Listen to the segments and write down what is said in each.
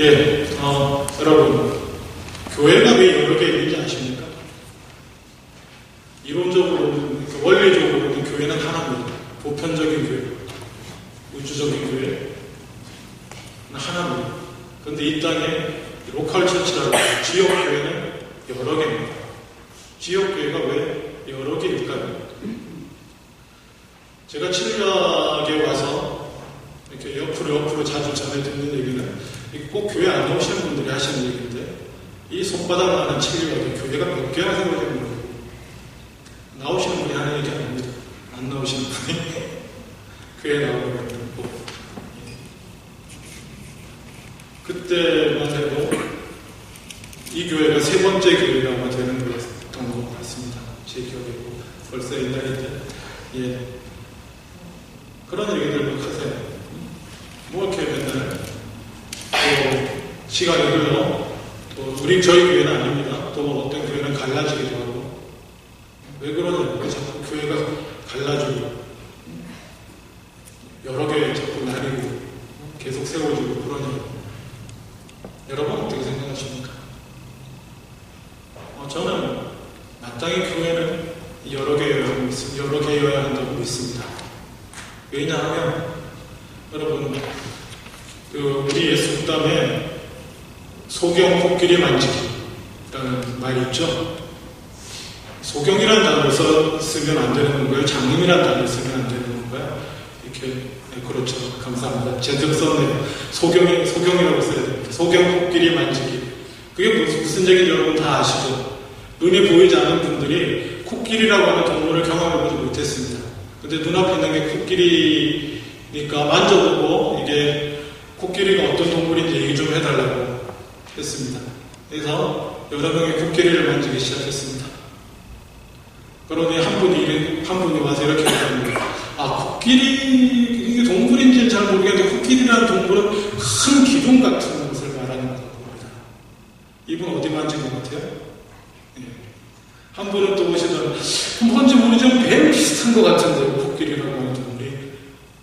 예, 어, 여러분, 교회가 왜 여러 개 있는지 아십니까? 이론적으로는, 그러니까 원리적으로는 교회는 하나입니다. 보편적인 교회, 우주적인 교회, 하나입니다. 그런데 이 땅에 로컬 처치라고 지역 교회는 여러 개입니다. 지역 교회가 왜 여러 개일까요? 제가 칠흑에 와서 이렇게 옆으로 옆으로 자주 전해 듣는 얘기는 꼭 교회 안 나오시는 분들이 하시는 얘기인데 이 손바닥만한 칠흑에 교회가 몇 개나 세워지는 거예요. 나오시는 분이 하는 얘기 아닙니다. 안 나오시는 분이 교회 나오는 거고 그때만 해도 이 교회가 세 번째 교회가 아마 되는 거였던 것 같습니다. 제 기억이고 벌써 옛날인데 예 그런 얘기들 막 하세요. 뭐 이렇게 맨날 또 시간이 흘러 또 우리 저희 교회는 아닙니다. 또 어떤 교회는 갈라지기도 하고 왜 그러냐면 왜 자꾸 교회가 갈라지고 여러 개 자꾸 나뉘고 계속 세워지고 그러냐고 여러분 어떻게 생각하십니까? 어, 저는 마땅히 교회는 여러 개여야, 믿, 여러 개여야 한다고 믿습니다. 왜냐하면 여러분 그 우리 예수 땀에 소경 코끼리 만지기라는 말이 있죠. 소경이라는 단어를 써, 쓰면 안 되는 건가요? 장님이라는 단어를 쓰면 안 되는 건가요? 이렇게 네, 그렇죠. 감사합니다. 썼네요. 소경이 소경이라고 써야 됩니다. 소경 코끼리 만지기. 그게 무슨, 얘기인지 여러분 다 아시죠? 눈에 보이지 않는 분들이 코끼리라고 하는 동물을 경험해보지 못했습니다. 근데 눈앞에 있는 게 코끼리니까 만져보고 이게 코끼리가 어떤 동물인지 얘기 좀 해달라고 했습니다. 그래서 여러 명의 코끼리를 만지기 시작했습니다. 그러니 한 분이, 한 분이 와서 이렇게 얘기합니다. 아, 코끼리, 이게 동물인지는 잘 모르겠는데 코끼리라는 동물은 큰 기둥 같은 것을 말하는 것 같습니다. 이분 어디 만진 것 같아요? 네. 한 분은 또 오시던, 뭔지 모르지만 뱀 비슷한 것 같은데요, 코끼리라고 하는 동물이.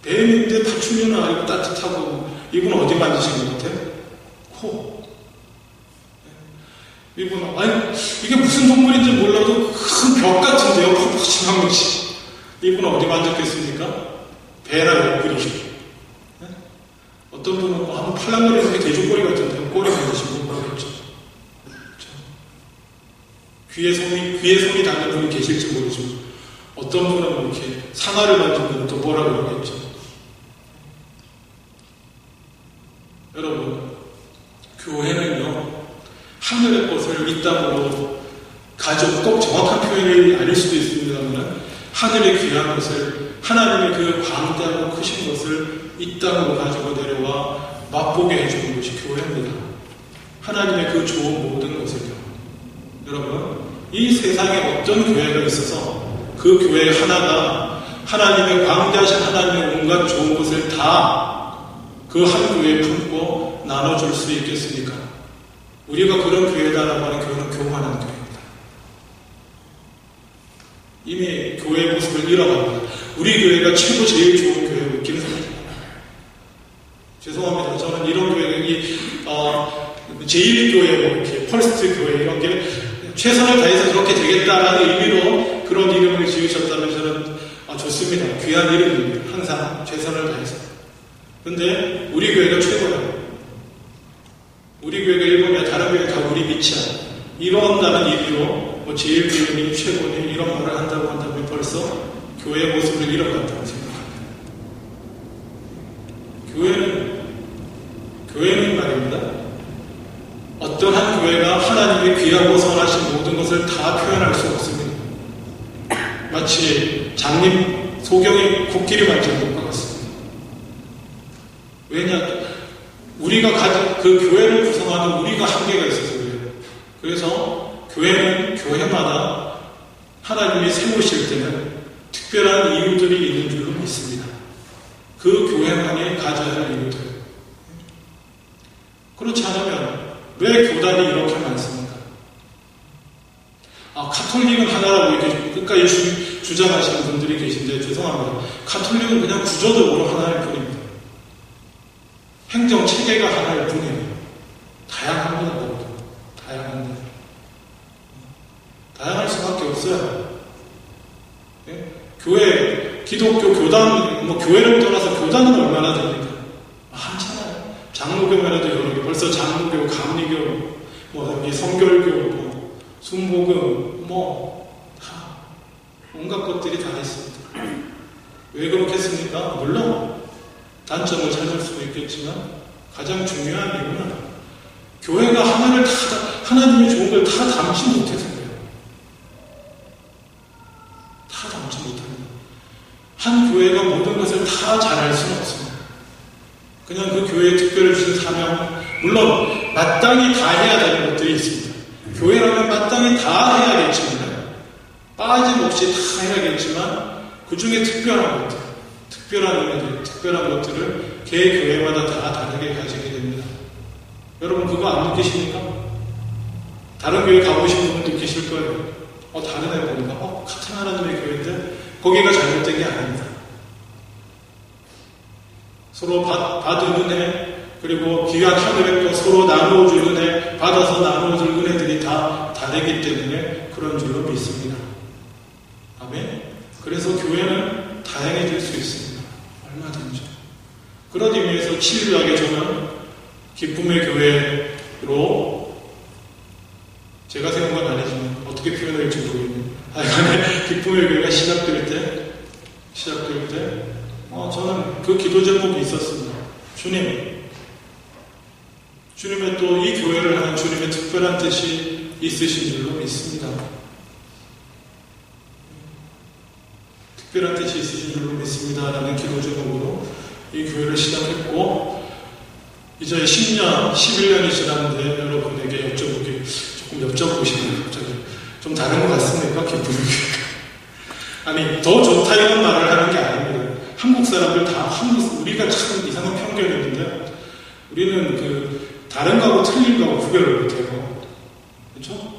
뱀인데 다추면 아니고 따뜻하고, 이분 어디 만지신 것 같아요? 코. 이분은, 아니, 이게 무슨 동물인지 몰라도 큰 벽 같은데요, 퍽퍽한 것이. 이분은 어디 만졌겠습니까? 배나 옆구리. 네? 어떤 분은 뭐 한번 팔랑거리는 게 돼지꼬리 같은데 꼬리 만드신 분 모르겠죠. 그렇죠? 귀에 손이, 귀에 손이 닿는 분이 계실지 모르지만 어떤 분은 이렇게 상아를 만진 분은 또 뭐라 그러겠죠. 여러분, 교회는요, 하늘의 것을 이 땅으로 가지고 꼭 정확한 표현이 아닐 수도 있습니다만 하늘의 귀한 것을 하나님의 그 광대하고 크신 것을 이 땅으로 가지고 내려와 맛보게 해주는 것이 교회입니다. 하나님의 그 좋은 모든 것을요. 여러분, 이 세상에 어떤 교회가 있어서 그 교회 하나가 하나님의 광대하신 하나님의 온갖 좋은 것을 다 그 한 교회에 품고 나눠줄 수 있겠습니까? 우리가 그런 교회다라고 하는 교회는 교만한 교회입니다. 이미 교회의 모습을 잃어갑니다. 우리 교회가 최고 제일 좋은 교회고 김성입니다. 죄송합니다. 저는 이런 교회, 이, 어, 제1교회, 뭐 이렇게, 펄스트 교회, 이런 게 최선을 다해서 그렇게 되겠다라는 의미로 그런 이름을 지으셨다면 저는 아, 좋습니다. 귀한 이름입니다. 항상 최선을 다해서. 근데 우리 교회가 최고예요. 우리 교회가 밑이야. 이런다는 의미로 뭐 제1교회니 최고니 이런 말을 한다고 한다면 벌써 교회의 모습을 생각합니다. 교회는, 교회는 말입니다. 어떠한 교회가 하나님의 귀하고 선하신 모든 것을 다 표현할 수 없습니다. 마치 장님 소경이 코끼리 만지는 것과 같습니다. 왜냐? 우리가 가진 그 교회를 구성하는 우리가 한계가 있어서 그래요. 그래서 교회는 교회마다 하나님이 세우실 때는 특별한 이유들이 있는 줄로 믿습니다. 그 교회만이 가져야 할 이유들. 그렇지 않으면 왜 교단이 이렇게 많습니까? 아, 카톨릭은 하나라고 이렇게 끝까지 주, 주장하시는 분들이 계신데 죄송합니다. 카톨릭은 그냥 구조적으로 하나일 뿐입니다. 행정 체계가 하나일 뿐이에요. 다양합니다, 모두. 다양한데. 다양할 수밖에 없어요. 예? 교회, 기독교 교단, 뭐 교회를 떠나서 교단은 얼마나 됩니까? 많잖아요. 장로교만 해도 여러 개. 벌써 장로교, 감리교, 뭐 성결교, 뭐 순복음, 뭐 다 온갖 것들이 다 있습니다. 왜 그렇겠습니까? 물론 단점을 찾을 수도 있겠지만 가장 중요한 이유는 교회가 하나를 다 하나님의 좋은 걸 다 담지 못해서 그래요. 다 담지 못합니다. 한 교회가 모든 것을 다 잘할 수는 없습니다. 그냥 그 교회에 특별히 주신 사명, 물론 마땅히 다 해야 되는 것들이 있습니다. 교회라면 마땅히 다 해야겠지만, 빠짐없이 다 해야겠지만, 그 중에 특별한 것들, 특별한 의미들, 특별한 것들을 개 교회마다 다 다르게 가지게 됩니다. 여러분 그거 안 느끼십니까? 다른 교회 가보신 분들 느끼실 거예요. 어, 다른 애 보니까, 어, 같은 하나님의 교회인데, 거기가 잘못된 게 아닙니다. 서로 받, 받은 은혜, 그리고 귀한 하늘의 것 서로 나누어주는 은혜, 받아서 나누어줄 은혜들이 다 다르기 때문에 그런 줄로 믿습니다. 아멘. 그래서 교회는 다양해질 수 있습니다. 얼마든지. 그런 의미에서 치유하게 저는 기쁨의 교회로 제가 세운 건 아니지만 어떻게 표현할지 모르겠네요. 하여간에 기쁨의 교회가 시작될 때, 시작될 때, 어, 저는 그 기도 제목이 있었습니다. 주님, 주님의 또 이 교회를 하는 주님의 특별한 뜻이 있으신 줄로 믿습니다. 특별한 뜻이 있으신 줄로 믿습니다. 라는 기도 제목으로 이 교회를 시작했고, 이제 10년, 11년이 지났는데 여러분에게 여쭤보기, 조금 싶네요, 갑자기. 좀 다른 것 같습니까? 교회가. 아니, 더 좋다 이런 말을 하는 게 아닙니다. 한국 사람들 다, 한국, 우리가 참 이상한 편견이 있는데, 우리는 그, 다른 거하고 틀린 거하고 구별을 못해요. 그렇죠?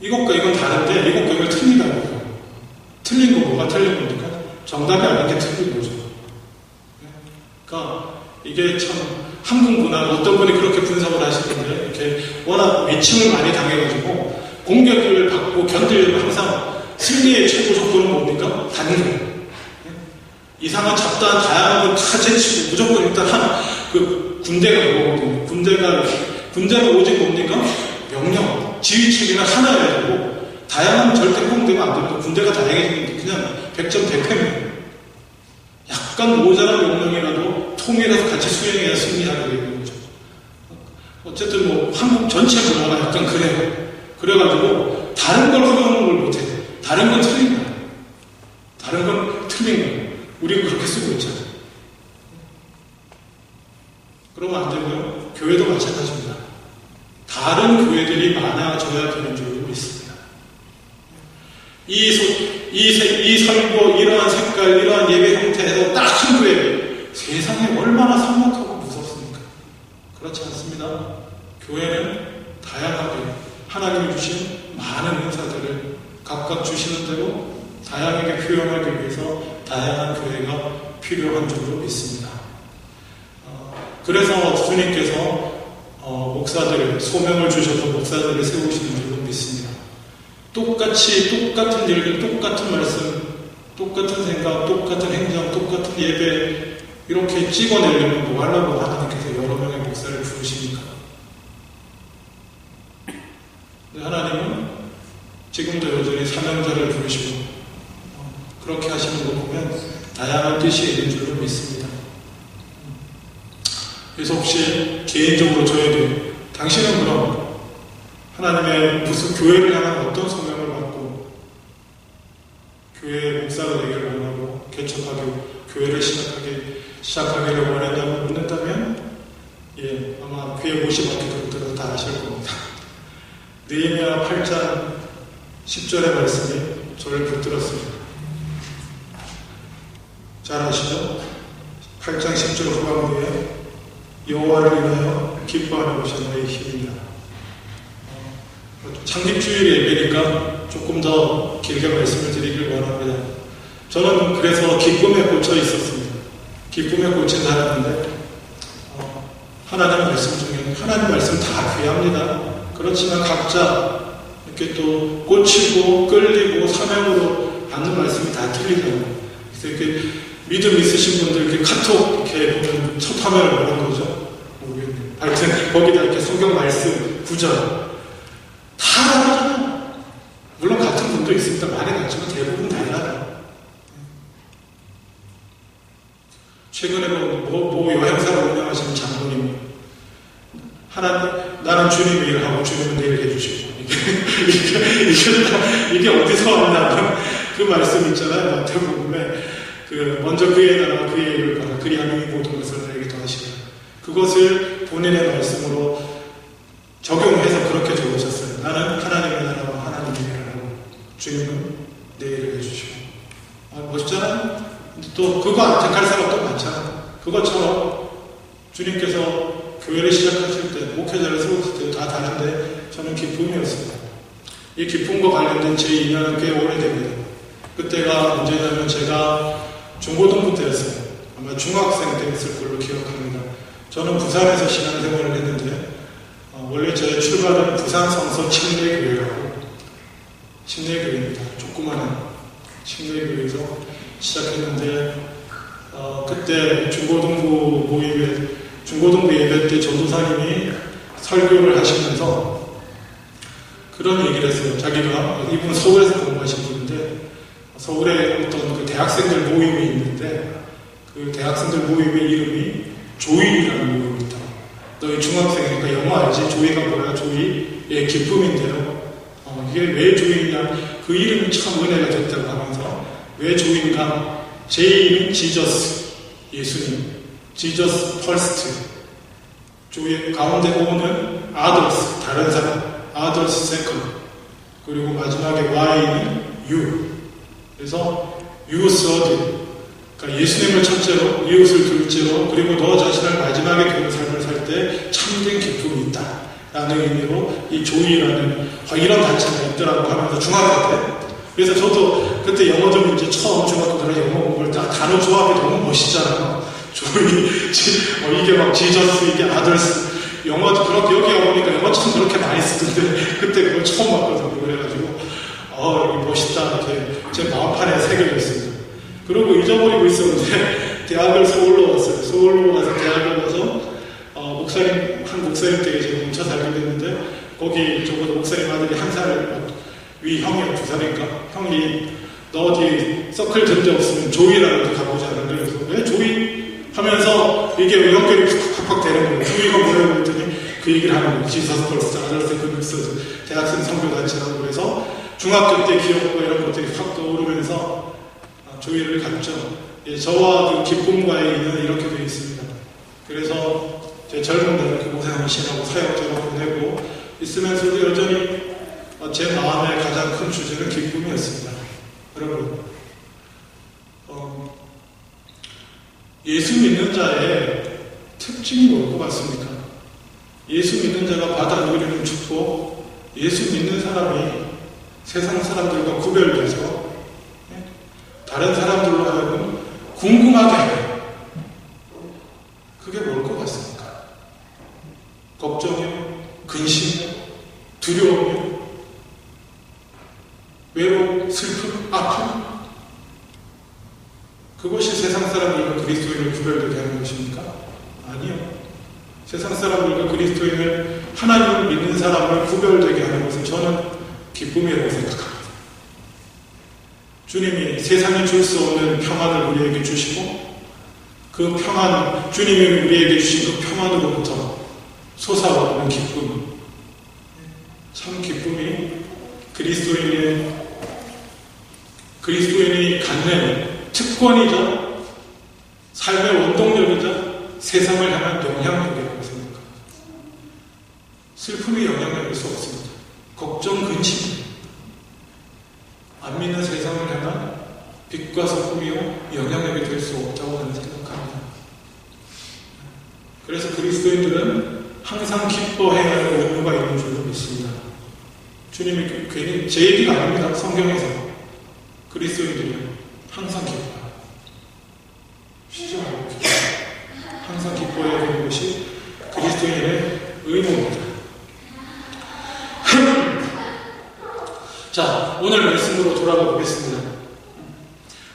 이것과 이건 다른데, 이것과 이건 틀리다고요. 틀린 거 뭐가 틀린 겁니까? 정답이 아닌 게 틀린 거죠. 그러니까, 이게 참, 한국 문화, 어떤 분이 그렇게 분석을 하시는데, 이렇게 워낙 외침을 많이 당해가지고, 공격을 받고 견디려면 항상 승리의 최고 조건은 뭡니까? 단결. 이상한 잡다한 다양한 걸 다 제치고 무조건 일단 하나 그 군대가 뭐거든요. 군대가 군대가 오직 뭡니까? 명령, 지휘체계는 하나여야 되고 다양한 절대 포함되면 안 됩니다. 군대가 다양해지는 그냥 100점 100회입니다. 약간 모자란 명령이라도 통일해서 같이 수행해야 승리하게 되는 거죠. 어쨌든 뭐 한국 전체 문화가 약간 그래요. 그래가지고 다른 걸 허용을 못해요. 다른 건 틀린 거예요. 다른 건 틀린 거예요. 우리가 그렇게 쓰고 있잖아요. 그러면 안 되고요. 교회도 마찬가지입니다. 다른 교회들이 많아져야 되는 믿습니다. 이, 소, 이, 세, 이 설교, 이러한 색깔, 이러한 예배 형태에서 딱한 교회, 세상에 얼마나 삭막하고 무섭습니까? 그렇지 않습니다. 교회는 다양하게 하나님이 주신 많은 은사들을 각각 주시는 대로 다양하게 표현하기 위해서 다양한 교회가 필요한 줄로 믿습니다. 어, 그래서 주님께서 어, 목사들을 소명을 주셔서 목사들을 세우시는 줄로 믿습니다. 똑같이 똑같은 일들, 똑같은 말씀, 똑같은 생각, 똑같은 행정, 똑같은 예배 이렇게 찍어내려면 뭐 하려고 하나님께서 여러 명의 목사를 부르십니까? 하나님은 지금도 여전히 사명자를 부르시고 그렇게 하시는 거 보면 다양한 뜻이 있는 줄로 믿습니다. 그래서 혹시 개인적으로 저에게 당신은 그럼 하나님의 무슨 교회를 향한 어떤 소명을 받고 교회 목사가 되기를 원하고 개척하게 교회를 시작하게 시작하기를 원한다고 묻는다면 예 아마 귀에 못이 박히도록 들어서 다 아실 겁니다. 느헤미야 8장 10절의 말씀이 저를 붙들었습니다. 잘 아시죠? 8장 10절 후반부에 여호와를 인하여 기뻐하는 것이 너의 힘이다. 창립주일 예배니까 조금 더 길게 말씀을 드리길 원합니다. 저는 그래서 기쁨에 꽂혀 있었습니다. 기쁨에 꽂힌 사람인데 어, 하나님 말씀 중에 하나님 말씀 다 귀합니다. 그렇지만 각자 이렇게 또 꽂히고 끌리고 사명으로 받는 말씀이 다 틀리잖아요. 그래서 이렇게 믿음 있으신 분들 이렇게 카톡 이렇게 보면 첫 화면을 보는 거죠. 하여튼 거기다 이렇게 성경 말씀 구절 다 다르잖아요. 물론 같은 분도 있습니다. 많이 같지만 대부분 달라요. 최근에 뭐, 뭐, 뭐 여행사를 운영하시는 장로님이 하나님 나는 주님 일을 하고 주님은 내 일을 해주시고 이게 이게 이게, 이게 어디서 왔나 그 말씀 있잖아요 마태복음에 그 먼저 그의 나라와 그의 일을 그리하면 이 모든 것을 너에게 더하시라 그것을 본인의 말씀으로 적용해서 그렇게 적으셨어요 나는 하나님의 나라와 하나님의 하고 주님은 내 일을 해주시고 아, 멋있잖아요 또 그거 안 택할 사람도 많잖아요 그것처럼 주님께서 교회를 시작하실 때, 목회자를 세웠을 때다 다른데 저는 기쁨이었습니다. 이 기쁨과 관련된 제 인연은 꽤 오래됩니다. 그때가 언제냐면 제가 중고등부 때였어요. 아마 중학생 때였을 걸로 기억합니다. 저는 부산에서 신앙생활을 했는데 어, 원래 제 출발은 부산 성서 침례교회라고 침례교회입니다. 조그마한 침례교회에서 시작했는데 어, 그때 중고등부 모임에 중고등부 예배 때 전도사님이 설교를 하시면서 그런 얘기를 했어요. 자기가 이분 서울에서 공부하신 분인데 서울에 어떤 그 대학생들 모임이 있는데 그 대학생들 모임의 이름이 조이라는 모임이 있다. 너희 중학생이니까 영어 알지? 조이가 뭐야? 조이? 예, 기쁨인데요. 어, 이게 왜 조이냐? 그 이름이 참 은혜가 됐다고 하면서 왜 조인가? 제이는 지저스, 예수님. 지저스 퍼스트 조의 가운데 오는 아더스 다른 사람 아더스 세컨 그리고 마지막에 Y는 유 그래서 유 서드 그러니까 예수님을 첫째로 이웃을 둘째로 그리고 너 자신을 마지막에 두는 삶을 살 때 참된 기쁨이 있다 라는 의미로 이 조이라는 어, 이런 단체가 있더라고 하면서 중학교 때 그래서 저도 그때 영어 좀 이제 처음 중학교 들어 영어 공부할 때 단어 조합이 너무 멋있잖아요 지, 어, 이게 막 지저스, 이게 아들스. 영어도 그렇게, 여기 와보니까 영어 참 그렇게 많이 쓰던데, 그때 그걸 처음 봤거든요. 그래가지고, 어, 멋있다. 이렇게 제 마음판에 새겨졌습니다. 그리고 잊어버리고 있었는데, 대학을 서울로 왔어요. 서울로 가서 대학을 목사님, 한 목사님 댁에 제가 뭉쳐 살게 됐는데, 거기 저보다 목사님 아들이 한 살, 위 형이 두 살인가? 형이, 너 어디 서클 된데 없으면 조이라는 데 가보자. 그래서, 왜 조이? 하면서 이게 연결이 팍팍 되는 거예요. 주의가 뭐라고 했더니 그 얘기를 하는 거예요. 지서스 펄스, 아들스 그믹스, 대학생 선교단체라고 그래서 중학교 때 기억과 이런 것들이 확 떠오르면서 조의를 갖죠. 예, 저와 그 기쁨과의 인연은 이렇게 되어 있습니다. 그래서 제 젊은 그곳에 신하고 사역자로 보내고 있으면서도 여전히 제 마음의 가장 큰 주제는 기쁨이었습니다. 여러분, 어, 예수 믿는 자의 특징이 뭘 것 같습니까? 예수 믿는 자가 받아 누리는 축복, 예수 믿는 사람이 세상 사람들과 구별돼서 예? 다른 사람들로 하여금 궁금하게 뭘 것 같습니까? 걱정이요? 근심이요? 두려움이요? 외로움, 슬픔, 아픔? 그것이 세상 사람들과 그리스도인을 구별되게 하는 것입니까? 아니요. 세상 사람들과 그리스도인을 하나님을 믿는 사람을 구별되게 하는 것은 저는 기쁨이라고 생각합니다. 주님이 없는 평안을 우리에게 주시고 그 평안, 주님이 우리에게 주신 그 평안으로부터 솟아오르는 기쁨. 참 기쁨이 그리스도인의 그리스도인이 갖는 특권이자 삶의 원동력이자 세상을 향한 영향력이라고 생각합니다. 슬픔이 영향력일 수 없습니다. 걱정, 근심, 안 믿는 세상을 향한 빛과 소금이요 영향력이 될 수 없다고 저는 생각합니다. 그래서 그리스도인들은 항상 기뻐해야 할 의무가 있는 줄로 믿습니다. 주님이 그 괜히 제 얘기가 아닙니다. 성경에서 그리스도인들은 항상 기뻐요. 쉬지 말고. 항상 기뻐해야 되는 것이 그리스도인의 의무입니다. 자, 오늘 말씀으로 돌아가 보겠습니다.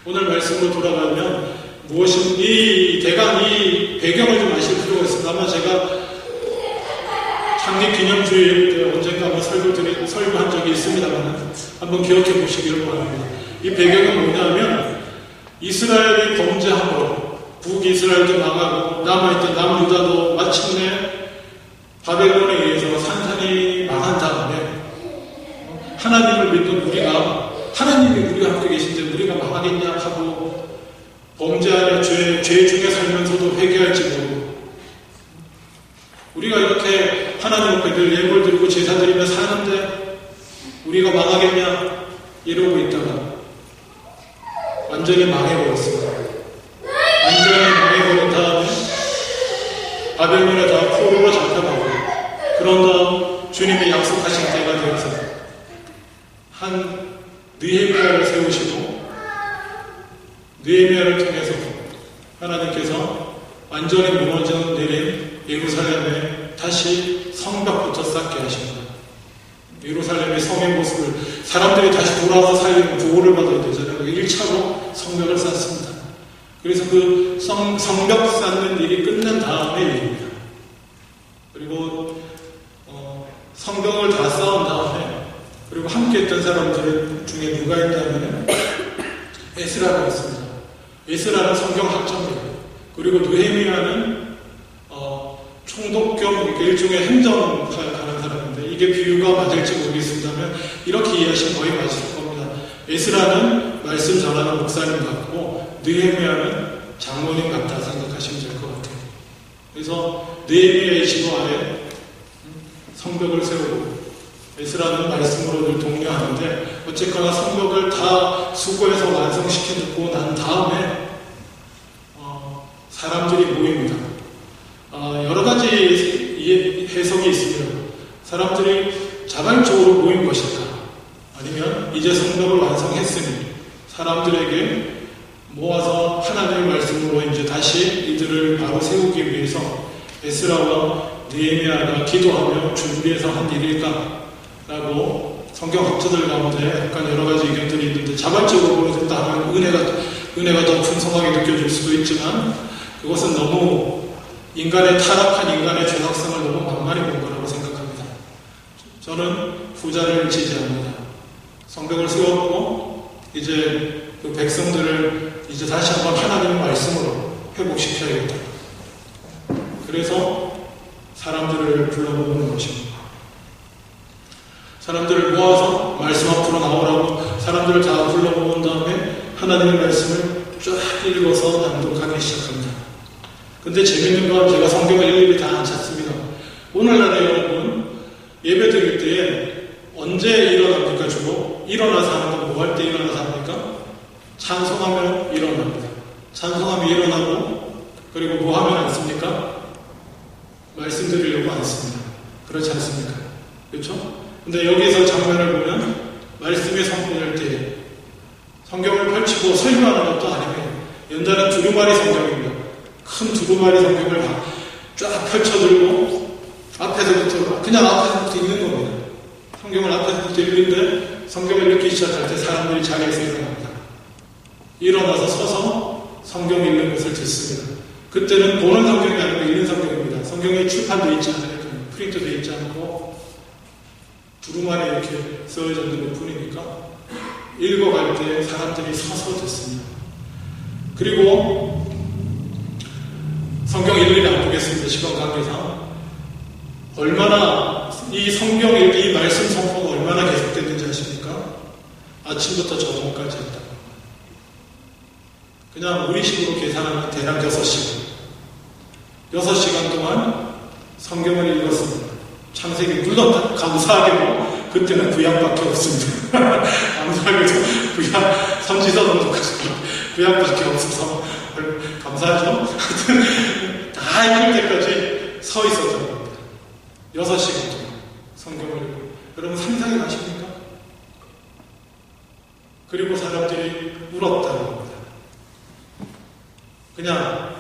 오늘 말씀으로 돌아가면 무엇이 이 대강 이 배경을 좀 아실 필요가 있습니다. 아마 제가 창립기념주일 때 언젠가 한번 설교 드리, 설교한 적이 있습니다만 한번 기억해 보시기를 바랍니다. 이 배경은 뭐냐면 이스라엘이 범죄함으로 북이스라엘도 망하고 남아있던 남유다도 마침내 바벨론에 의해서 산산이 망한 다음에 하나님을 믿는 우리가 하나님이 우리와 함께 계신데 우리가 망하겠냐 하고 범죄 안에 죄, 죄 중에 살면서도 회개할지 모르고 우리가 이렇게 하나님 앞에 늘 예물 드리고 제사 드리며 사는데 우리가 망하겠냐 이러고 있다가 완전히 망해버렸습니다. 완전히 망해버린 다음에 바벨론에 다 포로로 잡혀가고 그런 다음 주님이 약속하신 때가 되어서 한 느헤미야를 세우시고 느헤미야를 통해서 하나님께서 완전히 무너져 내린 예루살렘에 다시 성벽부터 쌓게 하신 거예요. 예루살렘의 성의 모습을 사람들이 다시 돌아와서 살리는 보호를 받아야 되잖아요. 1차로 성벽을 쌓습니다. 그래서 그 성, 성벽 쌓는 일이 끝난 다음의 일입니다. 그리고 어, 성벽을 다 쌓은 다음에 그리고 함께 했던 사람들 중에 누가 있냐면 에스라가 있습니다. 에스라는 성경학자입니다. 그리고 느헤미야는 어, 총독 겸 일종의 행정을 가는 사람인데 이게 비유가 맞을지 모르겠습니다만 이렇게 이해하시면 거의 맞을 겁니다. 에스라는 말씀 전하는 목사님 같고 느헤미야는 장모님 같다 생각하시면 될 것 같아요. 그래서 느헤미야의 지도 아래 성벽을 세우고 에스라는 말씀으로 늘 독려하는데 어쨌거나 성벽을 다 수고해서 완성시켜 놓고 난 다음에 어, 사람들이 모입니다. 어, 여러 가지. 사람들이 자발적으로 모인 것이다. 아니면 이제 성벽을 완성했으니 사람들에게 모아서 하나님의 말씀으로 이제 다시 이들을 바로 세우기 위해서 에스라와 느헤미야가 기도하며 준비해서 한 일일까? 라고 성경 학자들 가운데 약간 여러 가지 의견들이 있는데 자발적으로 보여준다 하면 은혜가, 은혜가 더 풍성하게 느껴질 수도 있지만 그것은 너무 인간의 타락한 인간의 죄악성을 너무 만만히 본 생각합니다. 저는 후자를 지지합니다. 성벽을 세웠고 이제 그 백성들을 이제 다시 한번 하나님의 말씀으로 회복시켜야겠다. 그래서 사람들을 불러보는 것입니다. 사람들을 모아서 말씀 앞으로 나오라고 사람들을 다 불러모은 다음에 하나님의 말씀을 쫙 읽어서 낭독하기 시작합니다. 근데 재밌는 건 제가 성경을 일일이 다 안 찾습니다. 오늘날에 예배 드릴 때에 언제 일어납니까 주로? 일어나서 하는 건 뭐 할 때 일어나서 합니까? 찬송하면 일어납니다. 찬송하면 일어나고 그리고 뭐 하면 않습니까? 말씀 드리려고 않습니다. 그렇지 않습니까? 그렇죠? 근데 여기서 장면을 보면 말씀의 성품일 때 성경을 펼치고 설교하는 것도 아니고 연단은 두루마리 성경입니다. 큰 두루마리 성경을 쫙 펼쳐들고 앞에서부터 그냥 앞에서부터 읽는 겁니다. 성경을 앞에서부터 읽는데 성경을 읽기 시작할 때 사람들이 자리에서 일어납니다. 일어나서 서서 성경 읽는 것을 듣습니다. 그때는 보는 성경이 아니고 읽는 성경입니다. 성경이 출판되어 있지 않으니까 프린트되어 있지 않고 두루마리 이렇게 써져 있는 것 뿐이니까 읽어갈 때 사람들이 서서 듣습니다. 그리고 성경 일일이 안 보겠습니다. 시간 관계상. 얼마나 이 성경 읽기, 이 말씀 선포가 얼마나 계속됐는지 아십니까? 아침부터 저녁까지 했다. 그냥 우리식으로 계산하면 대략 6시간. 6시간 동안 성경을 읽었습니다. 창세기 물론 감사하게 뭐 그때는 구약밖에 없습니다. 감사하게도 구약 선지서도 구약밖에 없어서 감사하죠. 다 읽을 때까지 서 있었던. 6시간 동안 성경을 읽고 여러분 상상이 가십니까? 그리고 사람들이 울었다는 겁니다. 그냥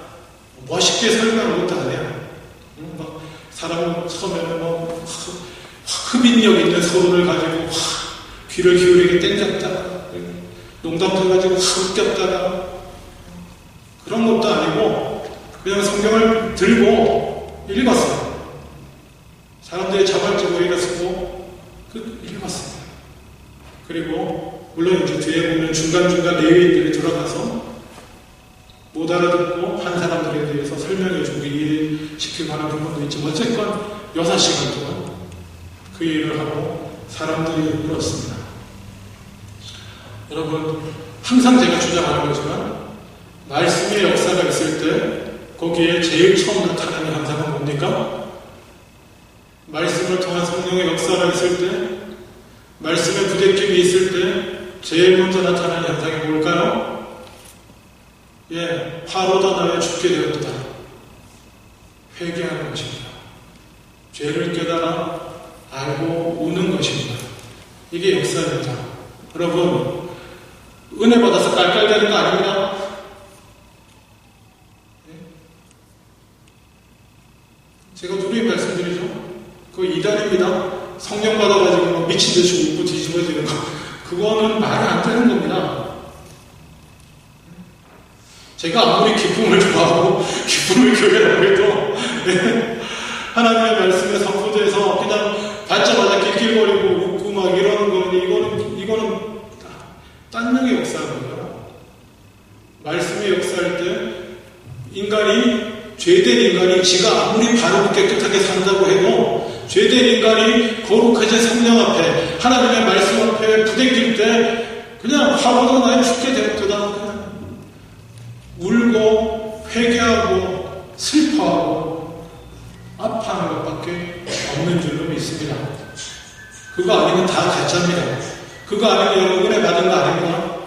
멋있게 설명한 것도 아니야. 막 사람은 처음에는 뭐 흡인력 있는 서로를 가지고 귀를 기울이게 땡겼다가 농담도 가지고 확 웃겼다가 그런 것도 아니고 그냥 성경을 들고 읽었어요. 사람들이 자발적으로 읽었고 그 읽었습니다. 그리고 물론 이제 뒤에 보면 중간중간 레위인들이 들어가서 못 알아듣고 한 사람들에 대해서 설명해주고 이해시키고 하는 부분도 있지만 어쨌건 6시간 동안 그 일을 하고 사람들이 울었습니다. 여러분 항상 제가 주장하는 거지만 말씀의 역사가 있을 때 거기에 제일 처음 나타나는 현상은 뭡니까? 말씀을 통한 성령의 역사가 있을 때 말씀의 부대낌이 있을 때 제일 먼저 나타나는 현상이 뭘까요? 예, 화로다 나에 죽게 되었다. 회개하는 것입니다. 죄를 깨달아 알고 우는 것입니다. 이게 역사입니다. 여러분, 은혜 받아서 깔깔대는 거 아닙니다. 제가 누누이 말씀드리죠. 그거 이단입니다. 성령 받아가지고 미친 듯이 웃고 뒤집어지는 거. 그거는 말이 안 되는 겁니다. 제가 아무리 기쁨을 좋아하고 기쁨을 교회라고 해도 네. 하나님의 말씀에 선포돼서 그냥 받자마자 낄낄거리고 웃고 막 이러는 거는 이거는 이거는 딴 명의 역사거든요. 말씀의 역사일 때 인간이 죄된 인간이 지가 아무리 바르고 깨끗하게 산다고 해도 죄된 인간이 거룩하신 성령 앞에 하나님의 말씀 앞에 부대낄 때 그냥 화보도 나에 죽게 되었다 그냥 울고 회개하고 슬퍼하고 아파하는 것밖에 없는 줄로 믿습니다. 그거 아니면 다 가짜입니다. 그거 아니면 여러분의 받은 거 아닙니다.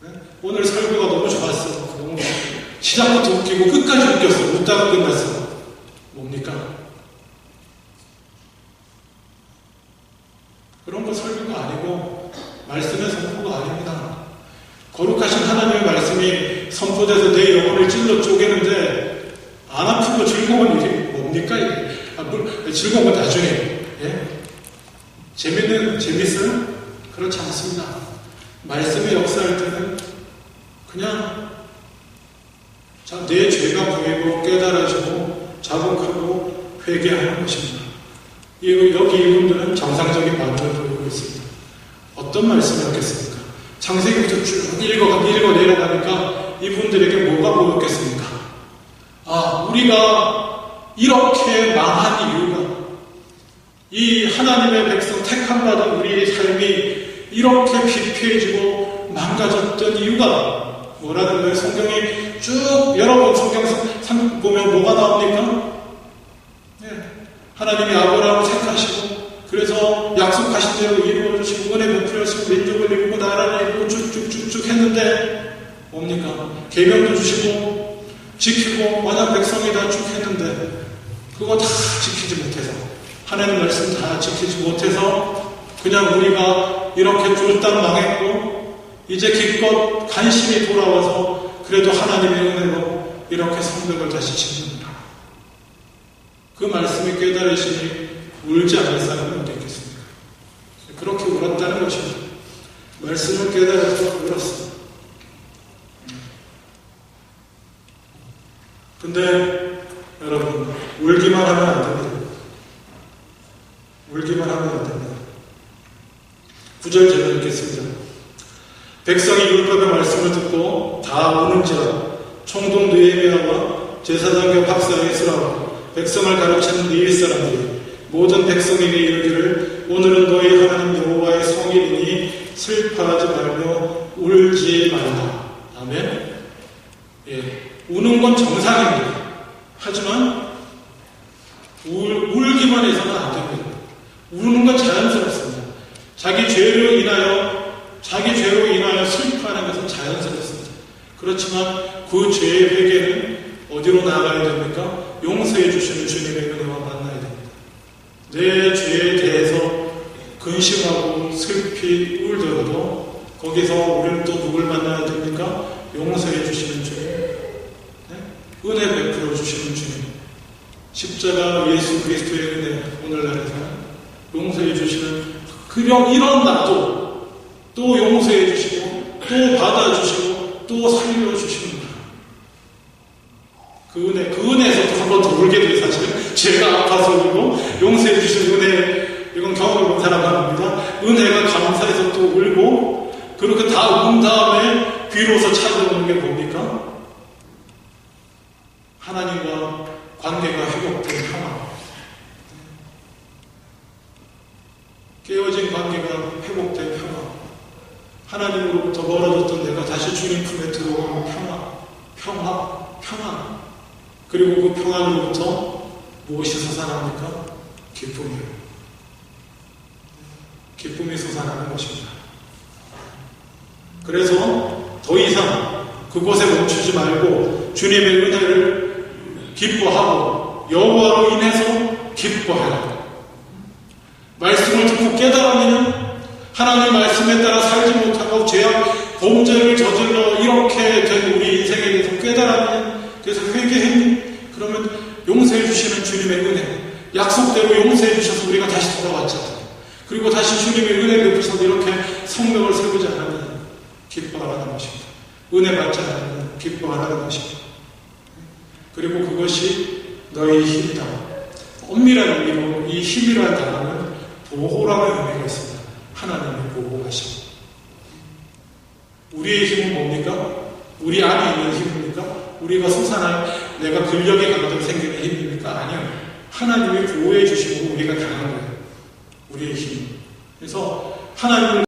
네? 오늘 설교가 너무 좋았어. 너무 시작부터 웃기고 끝까지 웃겼어. 웃다가 끝났어. 뭡니까? 그런 거 설교가 아니고 말씀의 선포가 아닙니다. 거룩하신 하나님의 말씀이 선포돼서 내 영혼을 찔러 쪼개는데 안 아프고 즐거운 일이 뭡니까? 아, 물, 즐거운 건 나중에. 예? 재밌는, 재밌어요? 그렇지 않습니다. 말씀의 역사할 때는 그냥 자, 내 죄가 보이고 깨달아지고 자복하고 회개하는 것입니다. 여기 이분들은 정상적인 반응을 보이고 있습니다. 어떤 말씀이었겠습니까? 창세기부터 쭉 읽어, 읽어 내려가니까 이분들에게 뭐가 보였겠습니까? 아, 우리가 이렇게 망한 이유가 이 하나님의 백성 택함받은 우리의 삶이 이렇게 피폐해지고 망가졌던 이유가 뭐라는 거예요? 성경이 쭉 여러 번 성경 보면 뭐가 나옵니까? 네. 하나님이 아브라함을 택하시고 그래서 약속하신 대로 이루어 주시고 은혜 베풀으시고 민족을 이루고 나라를 이루고 쭉쭉쭉쭉 했는데 뭡니까? 계명도 주시고 지키고 만약 백성이 다 쭉 했는데 그거 다 지키지 못해서 하나님 말씀 다 지키지 못해서 그냥 우리가 이렇게 쫄딱 망했고 이제 기껏 관심이 돌아와서 그래도 하나님의 은혜로 이렇게 성벽을 다시 짓는다. 그 말씀이 깨달으시니 울지 않을 사람은 어디 있겠습니까? 그렇게 울었다는 것입니다. 말씀을 깨달아서 울었습니다. 근데 여러분 울기만 하면 안 됩니다. 울기만 하면 안 됩니다. 구절 제가 읽겠습니다. 백성이 율법의 말씀을 듣고 다 우는지라 총동 느헤미야와 제사장교 박사 에스라와 백성을 가르치는 니일 사람들이 모든 백성에게 이르기를 오늘은 너희 하나님 여호와의 성일이니 슬퍼하지 말며 울지 말라. 아멘. 예, 우는 건 정상입니다. 하지만 울, 울기만 해서는 안 됩니다. 우는 건 자연스럽습니다. 자기 죄로 인하여 자기 죄로 인하여 슬퍼하는 것은 자연스럽습니다. 그렇지만 그 죄의 회개는 어디로 나가야 됩니까? 용서해 주시는 주님의 은혜와 만나야 됩니다. 내 죄에 대해서 근심하고 슬피 울더라도 거기서 우리는 또 누굴 만나야 됩니까? 용서해 주시는 주님, 네? 은혜 베풀어 주시는 주님, 십자가 예수 그리스도의 은혜 오늘날에서는 용서해 주시는 그런 이런 나도 또 용서해 주시고 또 받아주시고 또 살려 분. 그 은혜, 그 은혜에서 한 번 더 울게 돼요, 사실은. 제가 아파서 울고, 용서해 주신 은혜, 이건 경험을 본 사람 합니다. 은혜가 감사해서 또 울고, 그렇게 다 운 다음에 비로소 찾아오는 게 뭡니까? 하나님과 관계가 회복된 평화. 깨어진 관계가 회복된 평화. 하나님으로부터 멀어졌던 내가 다시 주님 품에 들어오는 평화, 평화, 평화. 그리고 그 평안으로부터 무엇이 솟아납니까? 기쁨이에요. 기쁨이 솟아나는 것입니다. 그래서 더 이상 그곳에 멈추지 말고 주님의 은혜를 기뻐하고 여호와로 인해서 기뻐해라. 말씀을 듣고 깨달으면 하나님 말씀에 따라 살지 못하고 죄악 범죄를 저질러 이렇게 된 우리 인생에 대해서 깨달으면 그래서 회개했니? 그러면 용서해 주시는 주님의 은혜 약속대로 용서해 주셔서 우리가 다시 돌아왔잖아요. 그리고 다시 주님의 은혜 베푸셔서 이렇게 성명을 세우지 않으면 기뻐하라는 것입니다. 은혜 받지 않으면 기뻐하라는 것입니다. 그리고 그것이 너의 힘이다. 엄밀한 의미로 이 힘이라는 단어는 보호라는 의미가 있습니다. 하나님의 보호하심. 우리의 힘은 뭡니까? 우리 안에 있는 힘입니까? 우리가 솟아나 내가 근력의 강도가 생기는 힘입니까? 아니요. 하나님이 보호해 주시고 우리가 강한 거예요. 우리의 힘. 그래서 하나님을